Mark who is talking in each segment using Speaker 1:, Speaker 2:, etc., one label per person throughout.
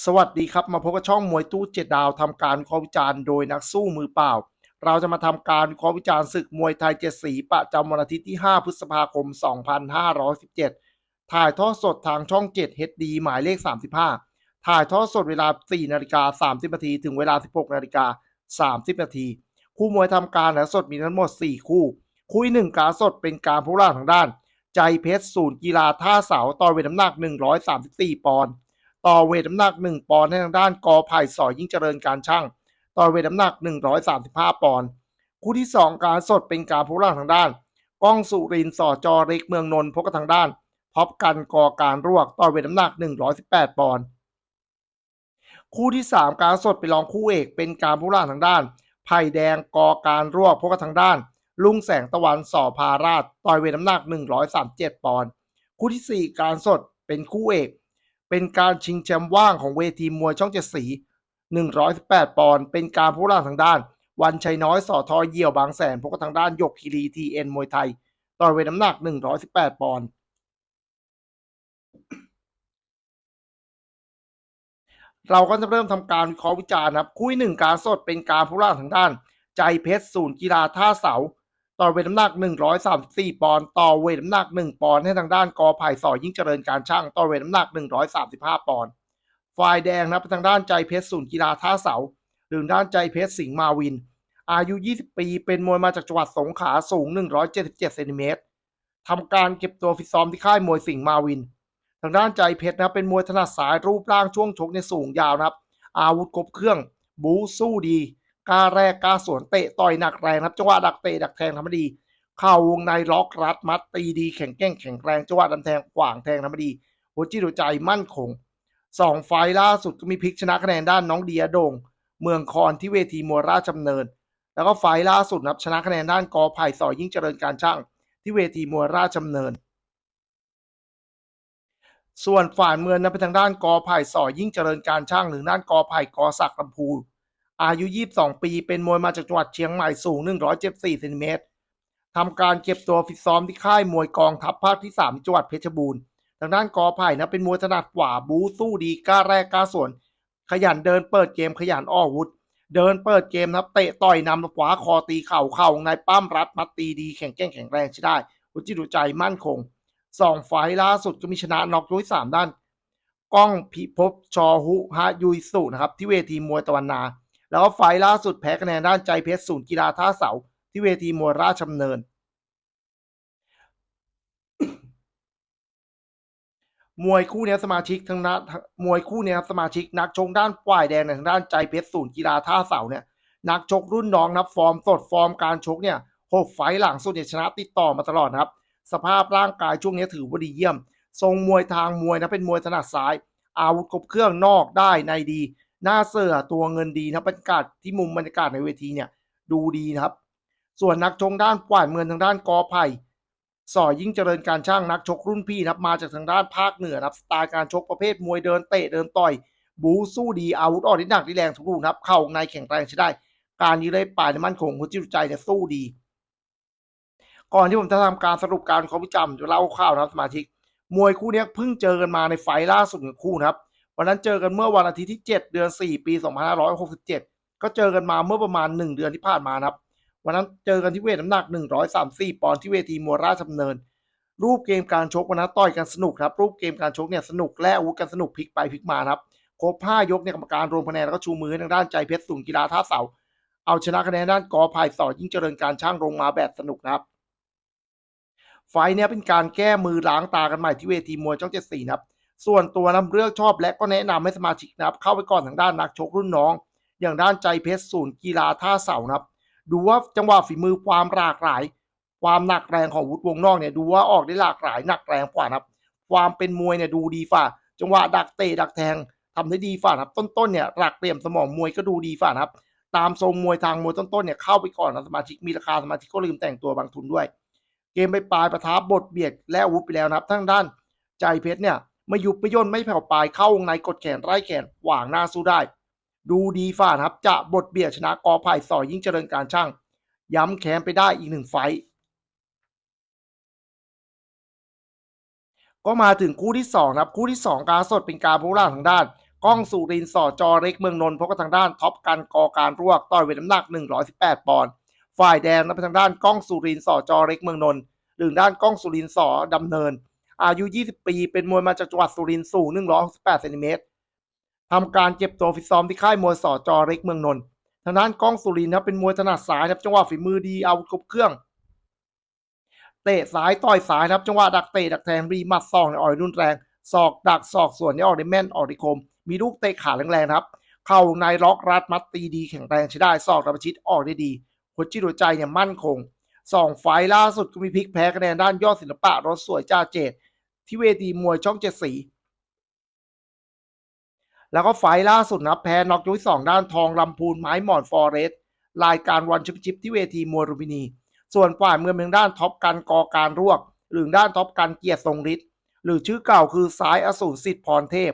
Speaker 1: สวัสดีครับ มาพบกับช่องมวยตู้เจ็ดดาวทำการคราะห์วิจารณ์โดยนักสู้มือเปล่า เราจะมาทำการคราะห์วิจารณ์ศึกมวยไทยเจ็ดสีประจำวันอาทิตย์ที่ 5 พฤษภาคม 2517 ถ่ายทอดสดทางช่อง 7 HD หมายเลข 35 ถ่ายทอดสดเวลา 4 นาฬิกา 30 นาทีถึงเวลา 16 นาฬิกา 30 นาที คู่มวยทำการและสดมีทั้งหมด 4 คู่ คู่หนึ่งการสดเป็นการผู้ล่าทางด้าน ใจเพชรศูนย์กีฬาท่าเสาต่อเวทน้ำหนัก 134 ปอนด์ ต่อเวทน้ำหนัก 1 ปอนด์ให้ทางด้านกอไผ่สอยยิ่งเจริญการช่างต่อเวทน้ำหนัก 135 ปอนด์คู่ที่ 2 การสดเป็นการผู้ล่างทางด้าน ก้องสุรินทร์สอจอเล็กเมืองนนท์พบกับทางด้านพบกันกอการรวกต่อเวทน้ำหนัก 118 ปอนด์คู่ที่ 3 การสดเป็นรองคู่เอกเป็นการผู้ล่างทางด้านไผ่แดงกอการรวกพบกับทางด้าน ลุงแสงตะวันสอพาราชต่อยเวทน้ำหนัก 137 ปอนด์คู่ทีสี่4 การสดเป็นคู่เอก เป็นการชิงแชมป์ว่างของเวทีมวยช่องเจ็ดสี 118 ปอนด์เป็นการผู้ล่าทางด้าน วันชัยน้อยสอทอเยี่ยวบางแสนพบกับทางด้านยกคีรีทีเอ็นมวยไทยต่อยเวทน้ำหนัก 118 ปอนด์เราก็จะเริ่มทำการวิเคราะห์วิจารณ์ครับคู่หนึ่งการสดเป็นการผู้ล่าทางด้าน ใจเพชรศูนย์กีฬาท่าเสา ต่อเวทน้ำหนัก 134 ปอนด์ต่อเวทน้ำหนัก 1 ปอนด์ให้ทางด้านกอไผ่สอยิ่งเจริญการช่างต่อเวทน้ำหนัก 135 ปอนด์ฝ่ายแดงนะทางด้านใจเพชรศูนย์กีฬาท่าเสา หรือด้านใจเพชรสิงห์มาวิน อายุ 20 ปี เป็นมวยมาจากจังหวัดสงขลาสูง 177เซนติเมตรทำการเก็บตัวฟิตซ้อมที่ค่ายมวยสิงห์มาวิน ทางด้านใจเพชรนะเป็นมวยถนัดสายรูปร่างช่วงชกในสูงยาวนะครับ อาวุธครบเครื่อง บูสู้ดี กล้าแรกกล้าสวนเตะต่อยหนักแรงครับจังหวะดักเตะดักแทงทำได้ดี เข้าวงในล็อกรัดมัดตีดีแข็งแกร่งแข็งแรงจังหวะดันแทงขวางแทงทำได้ดีหัวจิตหัวใจมั่นคงสองไฟล่าสุดก็มีพลิกชนะคะแนนด้านน้องเดียโดง เมืองคอนที่เวทีมัวราชดำเนิน แล้วก็ไฟล่าสุดนะครับชนะคะแนนด้านกอไผ่สอยยิ่งเจริญการช่าง ที่เวทีมัวราชดำเนิน ส่วนฝ่ายเมืองนะเป็นทางด้านกอไผ่สอยยิ่งเจริญการช่างหรือด้านกอไผ่กอศักดิ์ลำพูน อายุ 22 ปี เป็นมวยมาจากจังหวัดเชียงใหม่สูง 174เซนติเมตรทำการเก็บตัวฟิตซ้อมที่ค่ายมวยกองทัพภาคที่ 3 จังหวัดเพชรบูรณ์ ทางด้านกอไผ่นะเป็นมวยถนัดกว่าบูสู้ดีกล้าแรกกล้าสวน ขยันเดินเปิดเกมขยันออกอวุธ เดินเปิดเกมนะเตะต่อยนำขวาคอตีเข่าเข่าในปั้มรัดมัดตีดีแข็งแกร่งแข็งแรงใช้ได้หัวจิตหัวใจมั่นคงสองไฟล์ล่าสุดก็มีชนะน็อกยกที่สามด้าน ก้องพิภพชอหุฮะยุยสุนะครับที่เวทีมวยตะวันนา แล้วก็ไฟล์ล่าสุดแพ้คะแนนด้านใจเพชรศูนย์กีฬาท่าเสาที่เวทีมวยราชดำเนิน มวยคู่เนี้ยสมาชิกทั้งนั้นมวยคู่เนี้ยสมาชิกนักชกด้านฝ่ายแดงเนี่ยทางด้านใจเพชรศูนย์กีฬาท่าเสาเนี่ยนักชกรุ่นน้องนับฟอร์มสดฟอร์มการชกเนี่ยหกไฟล์หลังสุดเนี่ยชนะติดต่อมาตลอดครับ สภาพร่างกายช่วงนี้ถือว่าดีเยี่ยม ทรงมวยทางมวยนะเป็นมวยถนัดซ้าย อาวุธครบเครื่องนอกได้ในดี หน้าเสือตัวเงินดีนะบรรยากาศที่มุมบรรยากาศในเวทีเนี่ย ดูดีนะครับ ส่วนนักชกด้านฝ่ายเมืองทางด้านกอไผ่สอยยิ่งเจริญการช่างนักชกรุ่นพี่นะครับมาจากทางด้านภาคเหนือนะครับสไตล์การชกประเภทมวยเดินเตะเดินต่อย บูสู้ดีอาวุธออกที่หนักที่แรงทุกลูกครับ เข่าในแข็งแรงใช้ได้ การยืนได้ปลายในมั่นคงหัวจิตใจเนี่ยสู้ดี ก่อนที่ผมจะทำการสรุปการขอวิจารณ์จะเล่าข่าวนะครับสมาชิก มวยคู่นี้เพิ่งเจอกันมาในไฟล์ล่าสุดของคู่นะครับ วันนั้นเจอกันเมื่อวันอาทิตย์ที่ 7 เดือน 4 ปี 2567 ก็เจอกันมาเมื่อประมาณ 1 เดือนที่ผ่านมาครับ วันนั้นเจอกันที่เวทน้ำหนัก 134 ปอนด์ที่เวทีมัวราชดำเนิน รูปเกมการชกวันนั้นต่อยกันสนุกครับ รูปเกมการชกเนี่ยสนุกและอาวุธกันสนุกพลิกไปพลิกมาครับ ครบ5ยกเนี่ยกรรมการรวมคะแนนแล้วก็ชูมือทางด้านใจเพชรศูนย์กีฬาท่าเสา เอาชนะคะแนนด้านกอไผ่สอยิ่งเจริญการช่างลงมาแบบสนุกนะครับไฟเนี้ยเป็นการแก้มือล้างตากันใหม่ที่เวทีมวยช่องเจ็ดสี่นะครับ ส่วนตัวน้ำเลือกชอบและก็แนะนำให้สมาชิกนะครับ เข้าไปก่อนทางด้านนักชกรุ่นน้อง อย่างด้านใจเพชรศูนย์กีฬาท่าเสานะครับ ดูว่าจังหวะฝีมือความหลากหลาย ความหนักแรงของวุฒิวงนอกเนี่ยดูว่าออกได้หลากหลายหนักแรงกว่านะครับ ความเป็นมวยเนี่ยดูดีฝ่า จังหวะดักเตะดักแทงทำได้ดีฝ่านะครับ ต้นๆเนี่ยหลักเหลี่ยมสมองมวยก็ดูดีฝ่านะครับ ตามทรงมวยทางมวยต้นๆเนี่ยเข้าไปก่อนนะสมาชิกมีราคาสมาชิกก็ลืมแต่งตัวบางทุนด้วย เกมไปปลายประทับบทเบียดและอาวุธไปแล้วนะครับทั้งด้านใจเพชรเนี่ย ไม่ยุบไม่ย่นไม่แผ่วปลายเข้าวงในกดแขนไล่แขนขวางหน้าสู้ได้ ดูดีฝ่านะครับ จะบทเบียดชนะกอไผ่สอยยิ่งเจริญการช่าง ย้ำแขนไปได้อีกหนึ่งไฟก็มาถึงคู่ที่สองครับคู่ที่สองการสดเป็นการผู้ล่าทางด้านก้องสุรินสอจอเล็กเมืองนนท์พบกับทางด้านท็อปกันกอการรวกต่อยเวทน้ำหนัก 118 ปอนด์ฝ่ายแดงนับเป็นทางด้านก้องสุรินสอจอเล็กเมืองนนท์หรือด้านก้องสุรินสอดำเนิน อายุ 20 ปี เป็นมวยมาจากจังหวัดสุรินทร์สูง 168เซนติเมตรทำการเก็บตัวฟิตซ้อมที่ค่ายมวยสอจอเล็กเมืองนนท์ทางด้านกล้องสุรินทร์ครับเป็นมวยถนัดซ้ายครับจังหวะฝีมือดีอาวุธครบเครื่อง เตะซ้ายต่อยซ้ายนะครับ จังหวะดักเตะดักแทงรีมัดศอกเนี่ออกได้รุนแรงศอกดักศอกส่วนนี้ออกได้แม่นออกได้คม มีลูกเตะขาแรงๆครับ เข่าในล็อกรัดมัดตีดีแข็งแรงใช้ได้ศอกระประชิดออกได้ดีหัวจิตหัวใจเนี่ยมั่นคงสองไฟล์ล่าสุดก็มีพลิกแพ้คะแนนด้านยอดศิลปะรถสวยจ้าเจด ที่เวทีมวยช่องเจ็ดสี แล้วก็ไฟล์ล่าสุดนะแพ้น็อกยกที่สองด้านทองลำพูนไม้หมอนฟอเรสต์รายการวันชมเปี้ยนชิพที่เวทีมวยรุมพินี ส่วนฝ่ายเมืองเมืองด้านท็อปกันกอการรวก หรือด้านท็อปกันเกียรติทรงฤทธิ์หรือชื่อเก่าคือสายอสูรสิทธิ์พรเทพ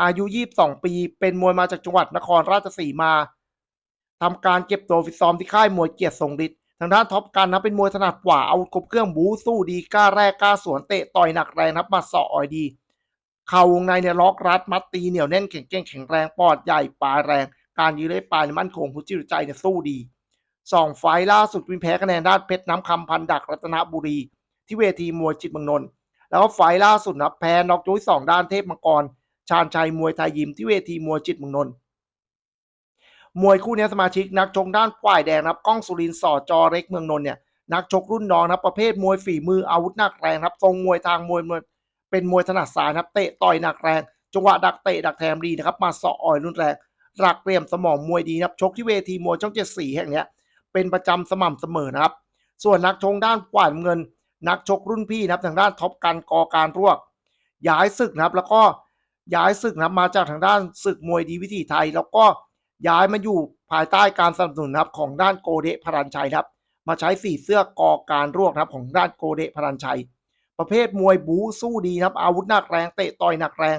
Speaker 1: อายุ 22 ปี เป็นมวยมาจากจังหวัดนครราชสีมาทำการเก็บตัวฟิตซ้อมที่ค่ายมวยเกียรติทรงฤทธิ์ ทางด้านท็อปกันนะเป็นมวยถนัดกว่าเอาครบเครื่องบูสู้ดีกล้าแรกกล้าสวนเตะต่อยหนักแรงนับมาสออ่อยดี เข่าวงในเนี่ยล็อกรัดมัดตีเหนียวแน่นแข็งแกร่งแข็งแรงปอดใหญ่ปลายแรง การยืนได้ปลายมั่นคงหัวจิตใจเนี่ยสู้ดีสองไฟล่าสุดมีแพ้คะแนนด้านเพชรน้ำคำพันดักรัตนบุรี ที่เวทีมวยจิตรเมืองนนท์แล้วก็ไฟล่าสุดนะแพ้น็อกยกที่สองด้านเทพมังกร ชาญชัยมวยไทยยิมที่เวทีมวยจิตรเมืองนนท์ มวยคู่นี้สมาชิกนักชกด้านฝ่ายแดงนะครับก้องสุรินทร์สอจอเล็กเมืองนนท์เนี่ยนักชกรุ่นน้องนะครับประเภทมวยฝีมืออาวุธหนักแรงครับทรงมวยทางมวยมวยเป็นมวยถนัดซ้ายนะครับเตะต่อยหนักแรงจังหวะดักเตะดักแทงดีนะครับมาสาะอ่อยรุนแรงหลักเหลี่ยมสมองมวยดีนะครับชกที่เวทีมวยช่องเจ็ดสีแห่งนี้เป็นประจำสม่ำเสมอนะครับ ส่วนนักชกด้านฝ่ายน้ำเงิน นักชกรุ่นพี่นะครับทางด้านท็อปกันกอการรวกย้ายศึกนะครับแล้วก็ย้ายศึกนะมาจากทางด้านศึกมวยดีวิถีไทย แล้วก็ ย้ายมาอยู่ภายใต้การสนับสนุนครับของด้านโกเดะพรัญชัยครับ มาใช้สีเสื้อกอการรวกครับของด้านโกเดะพรัญชัย ประเภทมวยบู๊สู้ดีครับ อาวุธหนักแรงเตะต่อยหนักแรง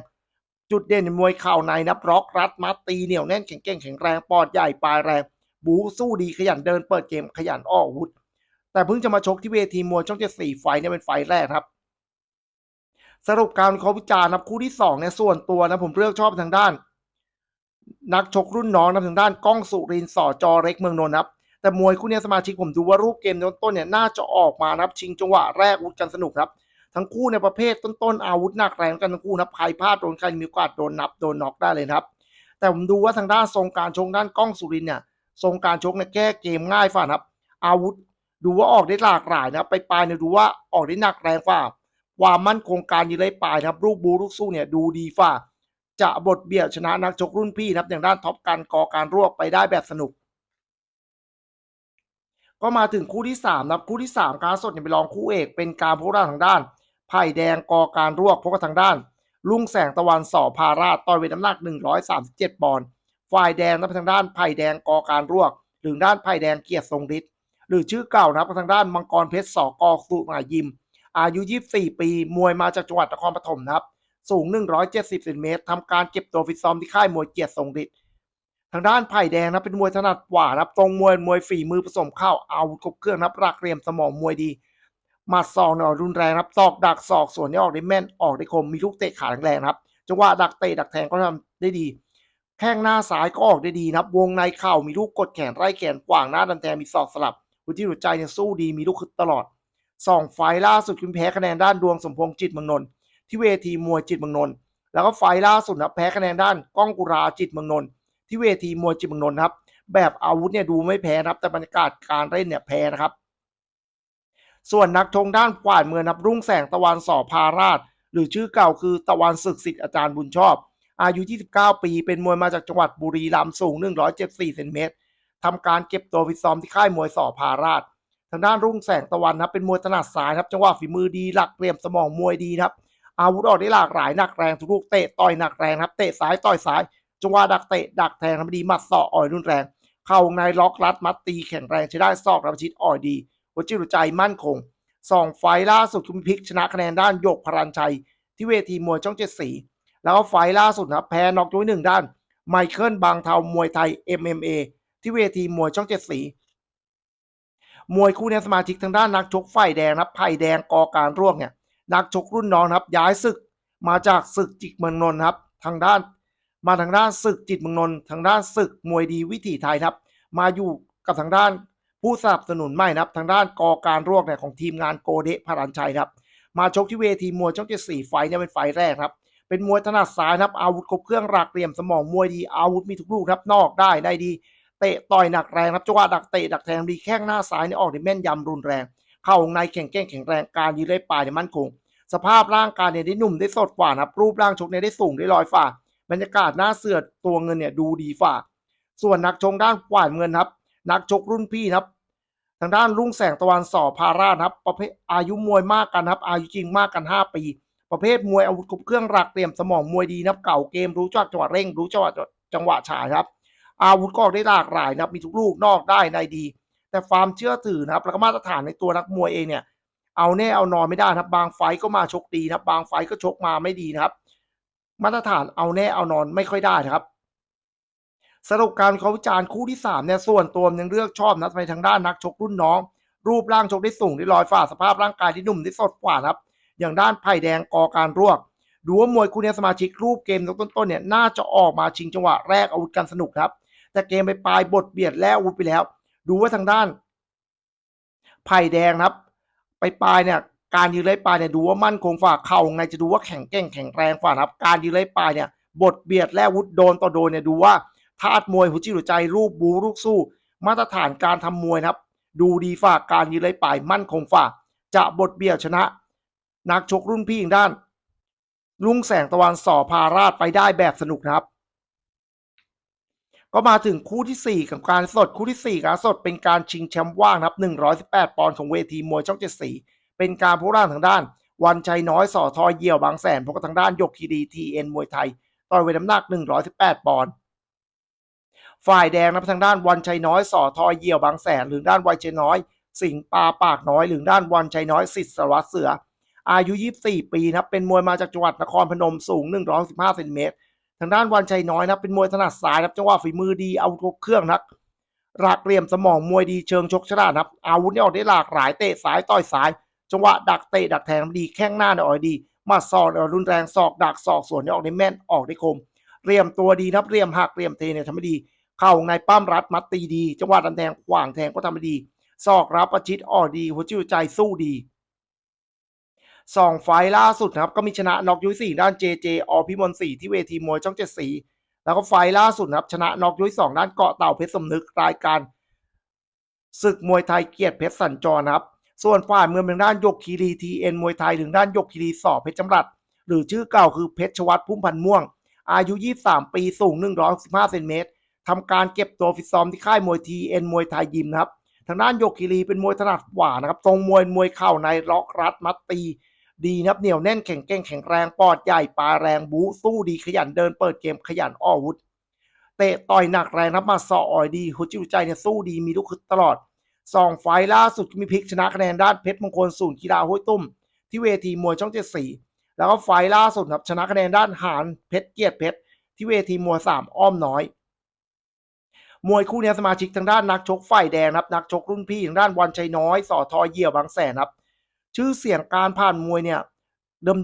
Speaker 1: จุดเด่นมวยเข่าในนับล็อกรัดมัดตีเหนียวแน่นแข็งแกร่งแข็งแรงปอดใหญ่ปลายแรง บูสู้ดีขยันเดินเปิดเกมขยันออกอาวุธ แต่เพิ่งจะมาชกที่เวทีมวยช่องเจ็ดสี่ไฟเนี่ยเป็นไฟแรกครับสรุปการวิเคราวิจารณ์นะคู่ที่สองเนี่ยส่วนตัวนะผมเลือกชอบทางด้าน นักชกรุ่นน้องนะทางด้านก้องสุรินสอจอเล็กเมืองนนท์นครับแต่มวยคู่นี้สมาชิกผมดูว่ารูปเกมต้นๆเนี่ยน่าจะออกมานับชิงจังหวะแรกอาวุธกันสนุกครับ ทั้งคู่ในประเภทต้นๆอาวุธหนักแรงกันทั้งคู่นะใครพลาดโดนใครมีโอกาสโดนนับโดนน็อกได้เลยครับ แต่ผมดูว่าทางด้านทรงการชกด้านก้องสุรินเนี่ยทรงการชกเนี่ยแก้เกมง่ายฝ่าครับ อาวุธดูว่าออกได้หลากหลายนะไปปลายเนี่ยดูว่าออกได้หนักแรงฝ่าความมั่นคงการยืนได้ปลายครับลูกบูลูกสู้เนี่ยดูดีฝ่า จะบทเบียดชนะนักชกรุ่นพี่นะครับอย่างด้านท็อปกันกอการรวบไปได้แบบสนุก ก็มาถึงคู่ที่สามนะครับคู่ที่สามการสดเนี่ยไปลองคู่เอก เป็นการพบกันทางด้านไผ่แดงกอการรวบพบกันทางด้าน ลุงแสงตะวันสอพาราต่อยเวทน้ำหนัก 137ปอนด์ฝ่ายแดงนะครับทางด้านไผ่แดงกอการรวก หรือด้านไผ่แดงเกียรติทรงฤทธิ์หรือชื่อเก่านะครับทางด้านมังกรเพชรสอกอสุมายิม อายุ 24 ปี มวยมาจากจังหวัดนครปฐมนะครับ สูง 170เซนติเมตรทำการเก็บตัวฟิตซ้อมที่ค่ายมวยเกียรติทรงฤทธิ์ทางด้านไผ่แดงนะเป็นมวยถนัดกว่าครับตรงมวยมวยฝีมือผสมเข้าเอาวุธครบเครื่องนับรักเรียมสมองมวยดีหมัดศอกเนี่ยออกรุนแรงครับศอกดักศอกส่วนนี้ออกได้แม่นออกได้คมมีลูกเตะขาแรงๆครับจังหวะดักเตะดักแทงก็ทำได้ดี แข้งหน้าซ้ายก็ออกได้ดีนะครับ วงในเข่ามีลูกกดแขนไล่แขนกว่างหน้าดันแทงมีศอกสลับหัวที่หัวใจเนี่ยสู้ดีมีลูกคึดตลอดสองไฟล่าสุดคุณแพ้คะแนนด้านดวงสมพงษ์จิตมืองนนท์ ที่เวทีมวยจิตเมืองนนท์แล้วก็ไฟล่าสุดนะแพ้คะแนนด้านก้องกุราจิตเมืองนนท์ที่เวทีมวยจิตเมืองนนท์ครับ แบบอาวุธเนี่ยดูไม่แพ้นะครับ แต่บรรยากาศการเล่นเนี่ยแพ้นะครับ ส่วนนักชงด้านฝ่ายเมืองนับรุ่งแสงตะวันสอพาราช หรือชื่อเก่าคือตะวันศึกสิทธิ์อาจารย์บุญชอบ อายุ 29 ปี เป็นมวยมาจากจังหวัดบุรีรัมย์สูง 174เซนติเมตรทำการเก็บตัวฟิตซ้อมที่ค่ายมวยสอพาราชทางด้านรุ่งแสงตะวันนะครับเป็นมวยถนัดซ้ายครับ จังหวะฝีมือดีหลักเหลี่ยมสมองมวยดีครับ อาวุธออกได้หลากหลายหนักแรงทุกลูกเตะต่อยหนักแรงครับเตะซ้ายต่อยซ้ายจังหวะดักเตะดักแทงทำดีมัดศอกอ่อยรุนแรง เข่าวงในล็อกรัดมัดตีแข็งแรงใช้ได้ซอกระชิดอ่อยดีหัวจิตหัวใจมั่นคงสองไฟล่าสุดคุณพิกชนะคะแนนด้านโยกพรัญชัย ที่เวทีมวยช่องเจ็ดสีแล้วก็ไฟล่าสุดนะครับแพ้น็อกยหนึ่งด้าน ไมเคิลบางเทามวยไทย MMA ที่เวทีมวยช่องเจ็ดสีมวยคู่นี้สมาชิกทางด้านนักชกฝ่ายแดงนะครับไผ่แดงกอการร่วงเนี่ย นักชกรุ่นน้องครับ ย้ายศึกมาจากศึกจิกเมืองนนท์ครับ ทางด้านมาทางด้านศึกจิตเมืองนนท์ทางด้านศึกมวยดีวิถีไทยครับ มาอยู่กับทางด้านผู้สนับสนุนใหม่นะครับ ทางด้านกอการรวกเนี่ยของทีมงานโกเดะพารันชัยครับ มาชกที่เวทีมวยช่องเจ็ดสี่ไฟเนี่ยเป็นไฟแรกครับ เป็นมวยถนัดซ้ายครับอาวุธครบเครื่องหลักเหลี่ยมสมองมวยดีอาวุธมีทุกลูกครับนอกได้ได้ดีเตะต่อยหนักแรงครับจังหวะดักเตะดักแทงดีแข้งหน้าซ้ายเนี่ยออกได้แม่นยำรุนแรง เข้าวงในแข็งแกร่งแข็งแรงการยืนเลยปลายเนี่ยมั่นคง สภาพร่างกายเนี่ยได้หนุ่มได้สดกว่านะครับรูปร่างชกเนี่ยได้สูงได้ลอยฝ่าบรรยากาศหน้าเสือดตัวเงินเนี่ยดูดีฝ่า ส่วนนักชงด้านกวาดเงินครับ นักชกรุ่นพี่ครับ ทางด้านลุงแสงตะวันสอพาราครับ ประเภทอายุมวยมากกันครับ อายุจริงมากกัน 5 ปี ประเภทมวยอาวุธครบเครื่องหลักเตรียมสมองมวยดีนะครับเก่าเกมรู้จักจังหวะเร่งรู้จังหวะจังหวะฉายครับ อาวุธก็ได้หลากหลายนะครับมีทุกลูกนอกได้ในดี แต่ความเชื่อถือนะครับแล้วก็มาตรฐานในตัวนักมวยเองเนี่ย เอาแน่เอานอนไม่ได้นะครับบางไฟต์ก็มาชกดีนะครับ บางไฟต์ก็ชกมาไม่ดีนะครับ มาตรฐานเอาแน่เอานอนไม่ค่อยได้นะครับสรุปการเขาวิจารณ์คู่ที่สามเนี่ยส่วนตัวยังเลือกชอบนะไปทางด้านนักชกรุ่นน้อง รูปร่างชกได้สูงได้ลอยฝ่าสภาพร่างกายที่หนุ่มได้สดกว่านะครับ อย่างด้านไผ่แดงกอการรวกดูว่ามวยคู่นี้สมาชิกรูปเกมต้นๆเนี่ยน่าจะออกมาชิงจังหวะแรกอาวุธกันสนุกครับ แต่เกมไปปลายบทเบียดแล้วอาวุธไปแล้ว ดูว่าทางด้านไผ่แดงครับ ไปปลายเนี่ยการยืนไล่ปลายเนี่ยดูว่ามั่นคงฝ่าเข่าไงจะดูว่าแข็งแกร่งแข็งแรงฝ่านะครับ การยืนไล่ปลายเนี่ยบทเบียดและวุธโดนต่อโดนเนี่ยดูว่าธาตุมวยหัวจิตหัวใจรูปบูรูปสู้ มาตรฐานการทำมวยนะครับ ดูดีฝ่าการยืนไล่ปลายมั่นคงฝ่า จะบทเบียดชนะ นักชกรุ่นพี่อย่างด้าน ลุงแสงตะวันสอพาราชไปได้แบบสนุกนะครับ ก็มาถึงคู่ที่ 4 กับการสดคู่ที่ 4 การสดเป็นการชิงแชมป์ว่างนับ 118 ปอนด์ของเวทีมวยช่องเจ็ดสีเป็นการพูดร่างทางด้าน วันชัยน้อยสอทอยเยี่ยวบางแสนพบกับทางด้านยกคีดีทีเอ็นมวยไทยต่อยเวทน้ำหนัก 118 ปอนด์ฝ่ายแดงนะครับทางด้านวันชัยน้อยสอทอยเยี่ยวบางแสน หรือด้านวันชัยน้อย สิงปาปากน้อย หรือด้านวันชัยน้อยสิทธิ์สารวัตรเสือ อายุ 24 ปีนะครับเป็นมวยมาจากจังหวัดนครพนมสูง 115เซนติเมตร ทางด้านวันชัยน้อยนะเป็นมวยถนัดซ้ายนะครับจังหวะฝีมือดีเอาครบเครื่องนักหลากเหลี่ยมสมองมวยดีเชิงชกชนะนะครับอาวุธเนี่ยออกได้หลากหลายเตะซ้ายต่อยซ้าย จังหวะดักเตะดักแทงดีแข้งหน้าเนี่ยออกดีมาศอกเนี่ยรุนแรงศอกดักศอกสวนเนี่ยออกได้แม่นออกได้คมเรียมตัวดีนะครับเรียมหักเรียมเทเนี่ยทำได้ดี เข่าในปั้มรัดมัดตีดี จังหวะดันแทงขวางแทงก็ทำได้ดี ศอกรับประชิดออกดี หัวจิตหัวใจสู้ดี สองไฟล่าสุดนะครับ ก็มีชนะน็อกยุ้ยสี่ด้านเจเจอพิมลสี่ที่เวทีมวยช่องเจ็ดสี แล้วก็ไฟล่าสุดนะครับ ชนะน็อกยุ้ยสองด้านเกาะเต่าเพชรสมนึกรายการศึกมวยไทยเกียรติเพชรสัญจรนะครับ ส่วนฝ่ายเมืองเป็นด้านยกคีรีทีเอ็นมวยไทยถึงด้านยกคีรีสอบเพชรจำรัด หรือชื่อเก่าคือเพชรชวัตพุ่มพันม่วง อายุ 23 ปีสูง115เซนติเมตรทำการเก็บตัวฟิตซ้อมที่ค่ายมวยทีเอ็นมวยไทยยิมนะครับทางด้านยกคีรีเป็นมวยถนัดขวานะครับ ทรงมวยมวยเข่าในล็อกรัดมัดตี ดีนับเหนียวแน่นแข็งแกร่งแข็งแรงปอดใหญ่ปลาแรงบูสู้ดีขยันเดินเปิดเกมขยันอ้อวุธเตะต่อยหนักแรงนับมาสออ่อยดีหัวจิตหัวใจเนี่ยสู้ดีมีลูกคึดตลอดสองไฟล่าสุดมีพลิกชนะคะแนนด้านเพชรมงคลศูนย์กีฬาห้วยตุ้ม ที่เวทีมวยช่องเจ็ดสี่แล้วก็ไฟล่าสุดครับชนะคะแนนด้านหานเพชรเกียรติเพชรที่เวทีมวยสามอ้อมน้อย มวยคู่เนี้ยสมาชิกทางด้านนักชกฝ่ายแดงนะครับนักชกรุ่นพี่ทางด้านวันชัยน้อยสอทอเยี่ยวบางแสนครับ ชื่อเสียงการผ่านมวยเนี่ย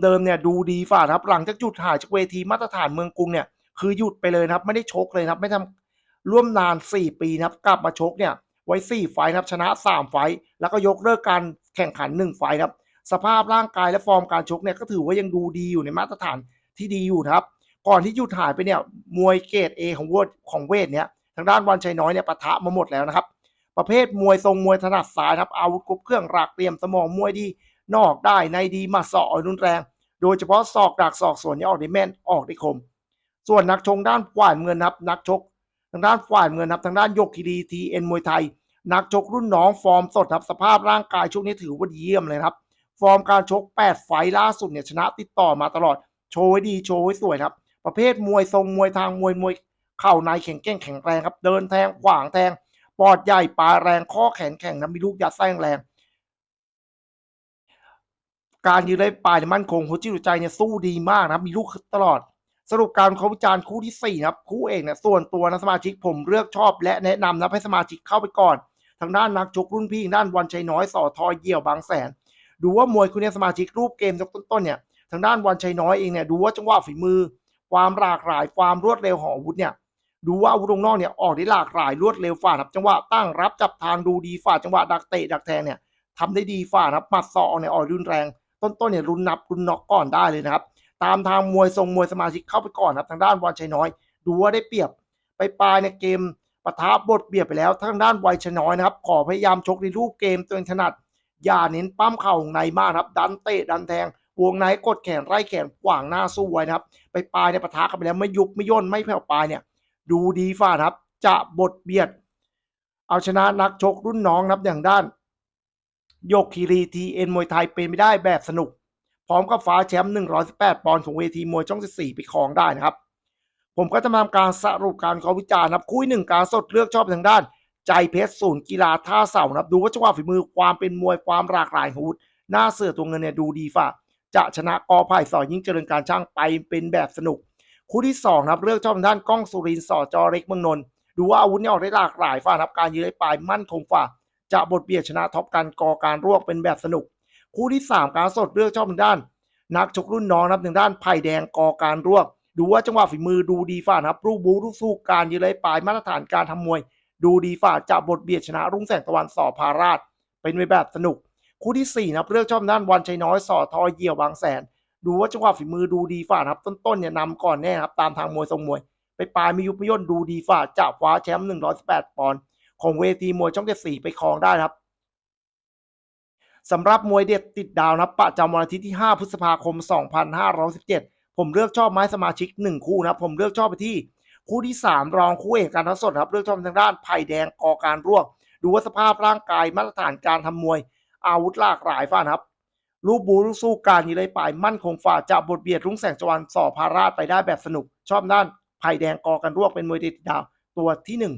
Speaker 1: เดิมๆเนี่ยดูดีฝ่าครับ หลังจากหยุดหายจากเวทีมาตรฐานเมืองกรุงเนี่ยคือหยุดไปเลยนะครับ ไม่ได้ชกเลยครับ ไม่ทำร่วมนาน 4 ปีนะครับ กลับมาชกเนี่ยไว้ 4 ไฟนะครับชนะ 3 ไฟ แล้วก็ยกเลิกการแข่งขัน 1 ไฟครับ สภาพร่างกายและฟอร์มการชกเนี่ยก็ถือว่ายังดูดีอยู่ในมาตรฐานที่ดีอยู่ครับ ก่อนที่หยุดหายไปเนี่ยมวยเกรด A ของเวทของเวทเนี่ยทางด้านวันชัยน้อยเนี่ยปะทะมาหมดแล้วนะครับ ประเภทมวยทรงมวยถนัดซ้ายครับอาวุธครบเครื่องหลักเตรียมสมองมวยดี นอกได้ในดีมาสอกรุนแรง โดยเฉพาะศอกดักศอกส่วนนี้ออกได้แม่นออกได้คม ส่วนนักชงด้านฝ่ายเงินครับนักชก ทางด้านฝ่ายเงินครับทางด้านยกคีรีทีเอ็นมวยไทย นักชกรุ่นน้องฟอร์มสดครับสภาพร่างกายช่วงนี้ถือว่าเยี่ยมเลยครับ ฟอร์มการชก 8 ไฟล่าสุดเนี่ยชนะติดต่อมาตลอดโชว์ดีโชว์สวยครับ ประเภทมวยทรงมวยทางมวยมวยเข่าในแข็งแกร่งแข็งแรงครับ เดินแทงขวางแทง ปอดใหญ่ปลาแรงข้อแขนแข็งนะมีลูกยัดไส้แรง การยืนได้ปลายมั่นคงหัวจิตหัวใจเนี่ยสู้ดีมากนะมีลูกตลอด สรุปการเขาวิจารณ์คู่ที่สี่นะครับคู่เอกเนี่ยส่วนตัวนะสมาชิกผมเลือกชอบ และแนะนำนะให้สมาชิกเข้าไปก่อน ทางด้านนักชกรุ่นพี่ด้านวันชัยน้อยสอทอเยี่ยวบางแสน ดูว่ามวยคู่เนี้สมาชิกรูปเกมยกต้นๆเนี่ยทางด้านวันชัยน้อยเองเนี่ยดูว่าจังหวะฝีมือคความหลากหลายความรวดเร็วของอาวุธเนี่ย ดูว่าอาวุธวงนอกเนี่ยออกได้หลากหลายรวดเร็วฝ่าครับจังหวะตั้งรับจับทางดูดีฝ่าจังหวะดักเตะดักแทงเนี่ยทำได้ดีฝ่านะครับมัดศอเนี่ยออกรุนแรง ต้นๆเนี่ยรุนนับรุนน็อกก่อนได้เลยนะครับ ตามทางมวยทรงมวยสมาชิกเข้าไปก่อนครับทางด้านวันชัยน้อย ดูว่าได้เปรียบไปปลายในเกมปะทะบทเบียดไปแล้วทางด้านวัยชน้อยนะครับขอพยายามชกในรูปเกมตัวเองถนัด อย่าเน้นปั้มเข่าในมากครับ ดันเตะดันแทง วงในกดแขนไล่แขนขวางหน้าสู้ไว้นะครับ ไปปลายในปะทะกันไปแล้วไม่ยุบไม่ย่นไม่แผ่วปลายเนี่ย ดูดีฝ่าครับ จะบทเบียด เอาชนะนักชกรุ่นน้องนะครับอย่างด้าน โยกคีรีทีเอ็นมวยไทยเป็นไม่ได้แบบสนุก พร้อมกับฟ้าแชมป์118 ปอนด์ของเวทีมวยช่อง14ไปครองได้นะครับ ผมก็จะมาทำการสรุปการขอวิจารณ์นะครับคู่หนึ่งการสดเลือกชอบทางด้าน ใจเพชรศูนย์กีฬาท่าเสานะครับดูว่าจังหวะฝีมือความเป็นมวยความหลากหลายของวุธหน้าเสือตัวเงินเนี่ยดูดีฝ่าจะชนะกอไผ่สอยยิ่งเจริญการช่างไปเป็นแบบสนุก คู่ที่สองครับเลือกชอบทางด้านกล้องสุรินทร์สอจอเล็กเมืองนนท์ดูว่าอาวุธเนี่ยออกได้หลากหลายฝ่านะครับการยืนได้ปลายมั่นคงฝ่า จะบทเบียดชนะท็อปกันกอการรวกเป็นแบบสนุก คู่ที่ 3 การสดเลือกชอบทางด้าน นักชกรุ่นน้องนะครับทางด้านไผ่แดงกอการรวก ดูว่าจังหวะฝีมือดูดีฝ่านะครับรูปบูรูปสู้การยืนเลยปลายมาตรฐานการทำมวย ดูดีฝ่าจะบทเบียดชนะรุ่งแสงตะวันสอพาราชเป็นไปแบบสนุก คู่ที่4นะครับเลือกชอบด้านวันชัยน้อยสอทอเยี่ยวบางแสน ดูว่าจังหวะฝีมือดูดีฝ่านะครับ ต้นๆเนี่ยนำก่อนแน่ครับ ตามทางมวยทรงมวย ไปปลายม่ยุบไม่ย่นดูดีฝ่าจะคว้าแชมป์118ปอนด์ของเวทีมวยช่องเจ็ดสี่ไปครองได้ครับสำหรับมวยเด็ดติดดาวนะประจำวันอาทิตย์ที่ 5 พฤษภาคม 2517 ผมเลือกชอบไม้สมาชิก 1 คู่นะผมเลือกชอบไปที่ คู่ที่ 3 รองคู่เอกการทัศสดครับ เลือกชอบทางด้านไผ่แดงกอการร่วกดูว่าสภาพร่างกายมาตรฐานการทำมวย อาวุธหลากหลายฝ่านะครับ รูปบูรูกสู้การยีเลยปลายมั่นคงฝ่าจะบทเบียดรุ่งแสงจวันสอพาราชไปได้แบบสนุก ชอบด้านไผ่แดงกอการรวกเป็นมวยเด็ดติดดาวตัวที่หนึ่ง